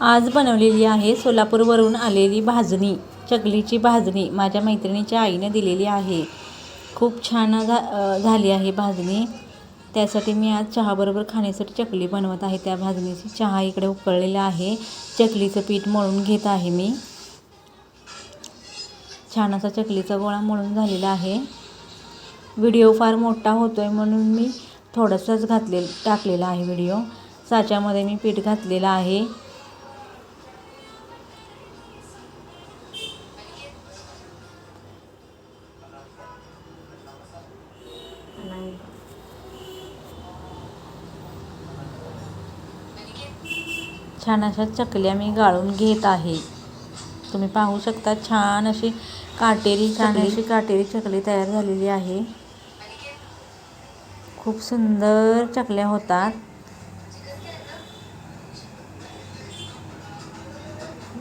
आज बनवलेली आहे सोलापूरवरून आलेली भाजणी चकलीची भाजणी माझ्या मैत्रिणीच्या आईने दिलेली आहे. खूप छान झा झाली आहे भाजणी. त्यासाठी मी आज चहाबरोबर खाण्यासाठी चकली बनवत आहे. त्या भाजणीची चहा इकडे उकळलेला आहे. चकलीचं पीठ मळून घेत आहे मी. छान असा चकलीचा गोळा मळून झालेला आहे. व्हिडिओ फार मोठा होतो आहे म्हणून मी थोडंसंच घातले टाकलेला आहे व्हिडिओ. साच्यामध्ये मी पीठ घातलेलं आहे. छान अशा चकल्या मी गाळून घेत आहे. तुम्ही पाहू शकता छान अशी काटेरी छान अशी काटेरी चकली तयार झालेली आहे. खूप सुंदर चकल्या होतात.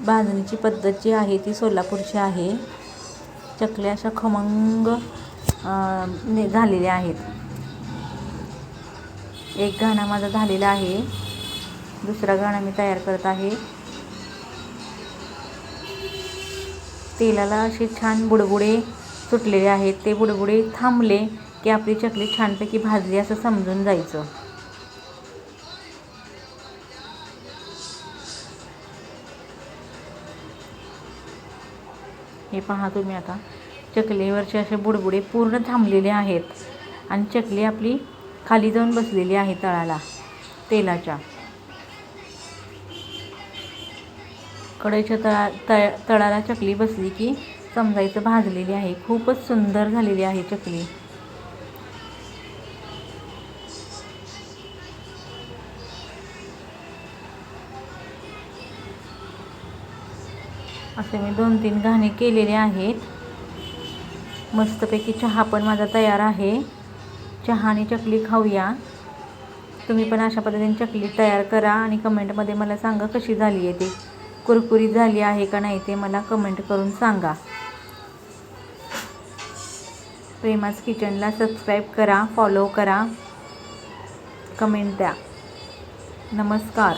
बांधणीची पद्धत जी आहे ती सोलापूरची आहे. चकल्या अशा खमंग झालेल्या आहेत. एक घाणा माझा झालेला आहे. दुसरा घाणा मी तयार करत आहे. तेलाला असे छान बुडबुडे सुटलेले आहेत. ते बुडबुडे थांबले की आपली चकली छानपैकी भाजली असं समजून जायचं. हे पहा तुम्ही आता. चकलीवरचे असे बुडबुडे पूर्ण थांबलेले आहेत. आणि चकली आपली खाली जाऊन बसलेली आहे तळाला तेलाच्या. कढईच्या तळा तळ तळाला चकली बसली की समजायचं भाजलेली आहे. खूपच सुंदर झालेली आहे चकली. असे मी दोन तीन घाणे केलेले आहेत. मस्तपैकी चहा पण माझा तयार आहे. चहा आणि चकली खाऊया. तुम्ही पण अशा पद्धतीने चकली तयार करा आणि कमेंटमध्ये मला सांगा कशी झाली आहे ते. कुरकुरीत झाली आहे का नाही ते मला कमेंट करून सांगा. प्रेमाज किचनला सबस्क्राईब करा फॉलो करा. कमेंट द्या. नमस्कार.